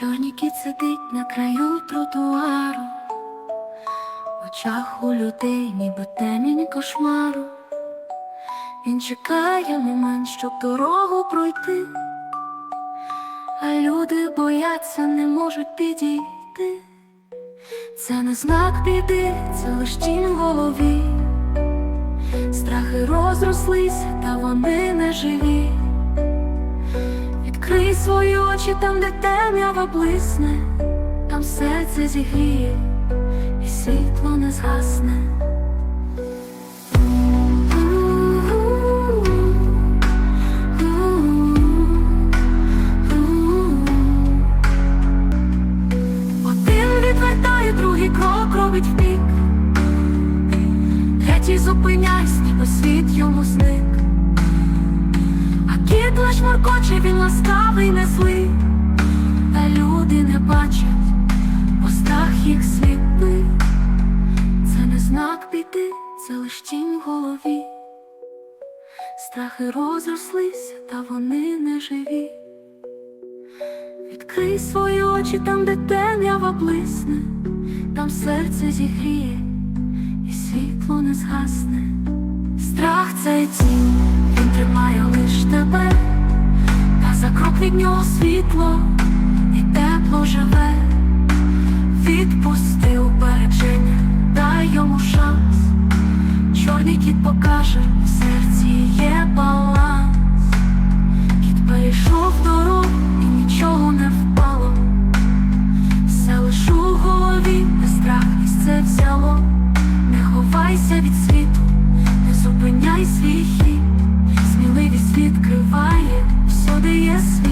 Чорний кіт сидить на краю тротуару, в очах у людей, ніби темінь кошмару. Він чекає момент, щоб дорогу пройти, а люди бояться, не можуть підійти. Це не знак біди, це лиш тінь в голові. Страхи розрослись, та вони не живі. Відкрий свої очі там, де темрява блисне, там серце зігріє, і світло не згасне. Один відвертає, другий крок робить вбік. Третій зупиняйсь, ніби світ йому зник. Лиш моркоче, він ласкавий, не злий. Та люди не бачать, бо страх їх сліпий. Це не знак біди, це лиш тінь в голові. Страхи розрослись, та вони не живі. Відкрий свої очі там, де темрява блисне, там серце зігріє, і світло не згасне. Страх це тінь, він тримає від нього світло і тепло живе, відпустив, упередження, дай йому шанс, чорний кіт покаже, в серці є баланс, кіт перейшов дорогу і нічого не впало, все лиш у голові, не страх і це взяло, не ховайся від світу, не зупиняй свій хід, сміливість відкриває. Всюди є світ.